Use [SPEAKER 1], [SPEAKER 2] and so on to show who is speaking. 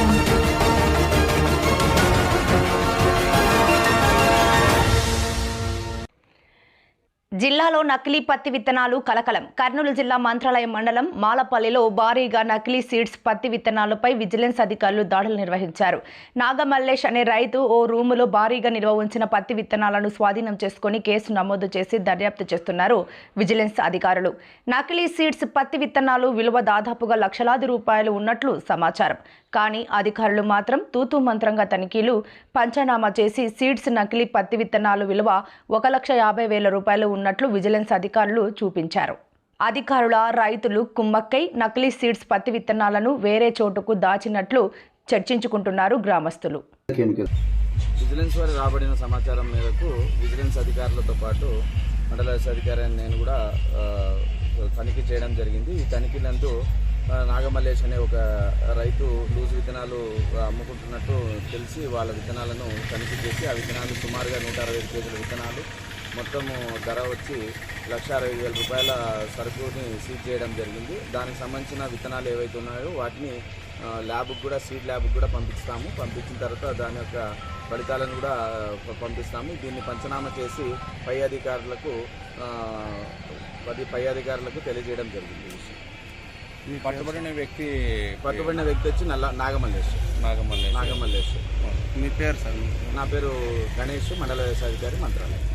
[SPEAKER 1] Thank you. జిల్లాలో నకిలీ పత్తి విత్తనాలు కలకలం. కర్నూలు జిల్లా మంత్రాలయం మండలం మాలపల్లిలో భారీగా నకిలీ సీడ్స్ పత్తి విత్తనాలపై విజిలెన్స్ అధికారులు దాడులు నిర్వహించారు. నాగమల్లేష్ అనే రైతు ఓ రూములో భారీగా నిల్వ ఉంచిన పత్తి విత్తనాలను స్వాధీనం చేసుకుని కేసు నమోదు చేసి దర్యాప్తు చేస్తున్నారు విజిలెన్స్ అధికారులు. నకిలీ సీడ్స్ పత్తి విత్తనాలు విలువ దాదాపుగా లక్షలాది రూపాయలు ఉన్నట్లు సమాచారం. కానీ అధికారులు మాత్రం తూతు మంత్రంగా తనిఖీలు పంచనామా చేసి సీడ్స్ నకిలీ పత్తి విత్తనాలు విలువ ఒక లక్ష యాభై వేల రూపాయలు ఉన్నట్లు విజిలెన్స్ అధికారులు చూపించారు. అధికారుల రైతులు కుమ్మక్కై నకిలీ సీడ్స్ పత్తి విత్తనాలను వేరే చోటుకు దాచినట్లు చర్చించుకుంటున్నారు గ్రామస్తులు.
[SPEAKER 2] విజిలెన్స్ వారి రాబడిన సమాచారం మేరకు విజిలెన్స్ అధికారులతో పాటు మండల అధికారిని నేను కూడా తనిఖీ చేయడం జరిగింది. ఈ తనిఖీలందు నాగమల్లేష్ అనే ఒక రైతు లూజ్ విత్తనాలు అమ్ముకుంటున్నట్టు తెలిసి వాళ్ళ విత్తనాలను తనిఖీ చేసి ఆ విత్తనాలు సుమారుగా నూట అరవై కేజీల విత్తనాలు మొత్తము ధర వచ్చి లక్ష అరవై వేల రూపాయల సరుకుని సీజ్ చేయడం జరిగింది. దానికి సంబంధించిన విత్తనాలు ఏవైతే ఉన్నాయో వాటిని ల్యాబ్కి కూడా సీడ్ ల్యాబ్కి కూడా పంపిస్తాము. పంపించిన తర్వాత దాని యొక్క ఫలితాలను కూడా పంపిస్తాము. దీన్ని పంచనామా చేసి పై అధికారులకు పది పై అధికారులకు తెలియజేయడం జరిగింది
[SPEAKER 3] ఈ పట్టుబడిన వ్యక్తి
[SPEAKER 2] పట్టుబడిన వ్యక్తి వచ్చి నల్ల నాగమల్లేష్
[SPEAKER 3] నాగమల్లి
[SPEAKER 2] నాగమల్లేష్
[SPEAKER 3] మీ పేరు సార్?
[SPEAKER 2] నా పేరు గణేష్ మండల వ్యవసాయ అధికారి మంత్రాలయం.